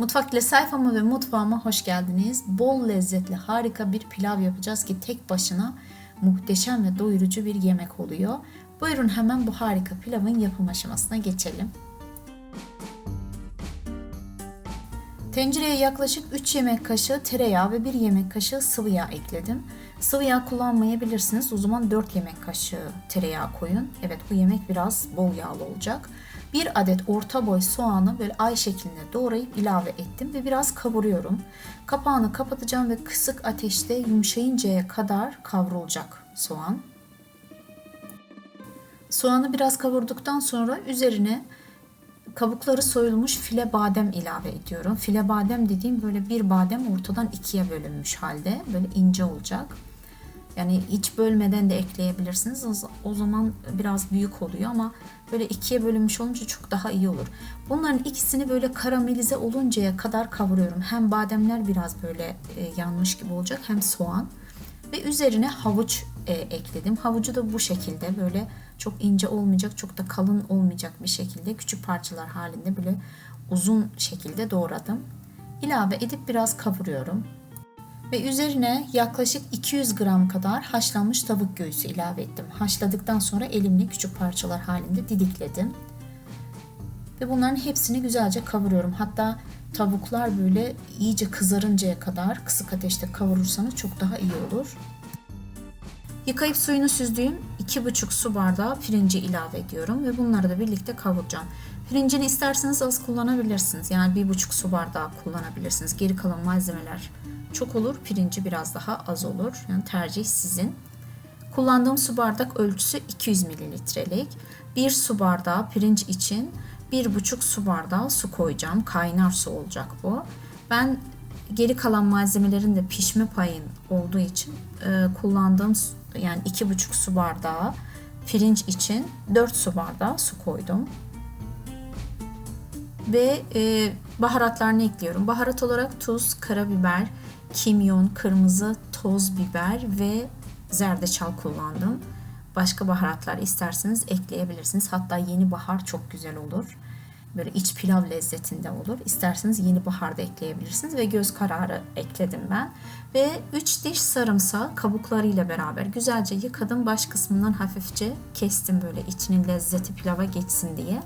Mutfak ile sayfama ve mutfağıma hoş geldiniz. Bol lezzetli harika bir pilav yapacağız ki tek başına muhteşem ve doyurucu bir yemek oluyor. Buyurun hemen bu harika pilavın yapım aşamasına geçelim. Tencereye yaklaşık 3 yemek kaşığı tereyağı ve 1 yemek kaşığı sıvı yağ ekledim. Sıvı yağ kullanmayabilirsiniz. O zaman 4 yemek kaşığı tereyağı koyun. Evet bu yemek biraz bol yağlı olacak. Bir adet orta boy soğanı böyle ay şeklinde doğrayıp ilave ettim ve biraz kavuruyorum. Kapağını kapatacağım ve kısık ateşte yumuşayıncaya kadar kavrulacak soğan. Soğanı biraz kavurduktan sonra üzerine kabukları soyulmuş file badem ilave ediyorum. File badem dediğim böyle bir badem ortadan ikiye bölünmüş halde. Böyle ince olacak. Yani hiç bölmeden de ekleyebilirsiniz. O zaman biraz büyük oluyor ama böyle ikiye bölünmüş olunca çok daha iyi olur. Bunların ikisini böyle karamelize oluncaya kadar kavuruyorum. Hem bademler biraz böyle e, yanmış gibi olacak hem soğan. Ve üzerine havuç e, ekledim. Havucu da bu şekilde böyle çok ince olmayacak, çok da kalın olmayacak bir şekilde küçük parçalar halinde böyle uzun şekilde doğradım. İlave edip biraz kavuruyorum. Ve üzerine yaklaşık 200 gram kadar haşlanmış tavuk göğsü ilave ettim. Haşladıktan sonra elimle küçük parçalar halinde didikledim. Ve bunların hepsini güzelce kavuruyorum. Hatta tavuklar böyle iyice kızarıncaya kadar kısık ateşte kavurursanız çok daha iyi olur. Yıkayıp suyunu süzdüğüm 2,5 su bardağı pirinci ilave ediyorum ve bunları da birlikte kavuracağım. Pirincini isterseniz az kullanabilirsiniz. Yani 1,5 su bardağı kullanabilirsiniz. Geri kalan malzemeler çok olur. Pirinci biraz daha az olur. Yani tercih sizin. Kullandığım su bardak ölçüsü 200 mililitrelik. 1 su bardağı pirinç için 1,5 su bardağı su koyacağım. Kaynar su olacak bu. Ben geri kalan malzemelerin de pişme payın olduğu için e, kullandığım yani 2,5 su bardağı pirinç için 4 su bardağı su koydum. Ve e, baharatlarını ekliyorum. Baharat olarak tuz, karabiber, kimyon, kırmızı toz biber ve zerdeçal kullandım. Başka baharatlar isterseniz ekleyebilirsiniz. Hatta yeni bahar çok güzel olur. Böyle iç pilav lezzetinde olur. İsterseniz yeni bahar da ekleyebilirsiniz ve göz kararı ekledim ben. Ve 3 diş sarımsağı kabuklarıyla beraber güzelce yıkadım. Baş kısmından hafifçe kestim böyle içinin lezzeti pilava geçsin diye.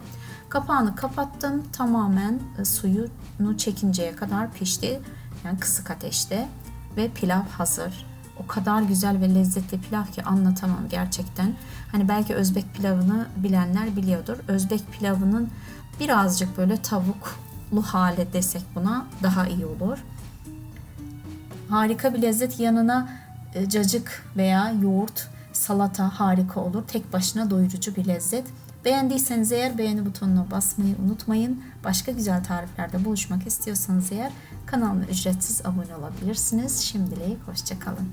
Kapağını kapattım. Tamamen e, suyunu çekinceye kadar pişti. Yani kısık ateşte ve pilav hazır. O kadar güzel ve lezzetli pilav ki anlatamam gerçekten. Hani belki Özbek pilavını bilenler biliyordur. Özbek pilavının birazcık böyle tavuklu hale desek buna daha iyi olur. Harika bir lezzet yanına e, cacık veya yoğurt, salata harika olur. Tek başına doyurucu bir lezzet. Beğendiyseniz eğer beğeni butonuna basmayı unutmayın. Başka güzel tariflerde buluşmak istiyorsanız eğer kanalıma ücretsiz abone olabilirsiniz. Şimdilik hoşçakalın.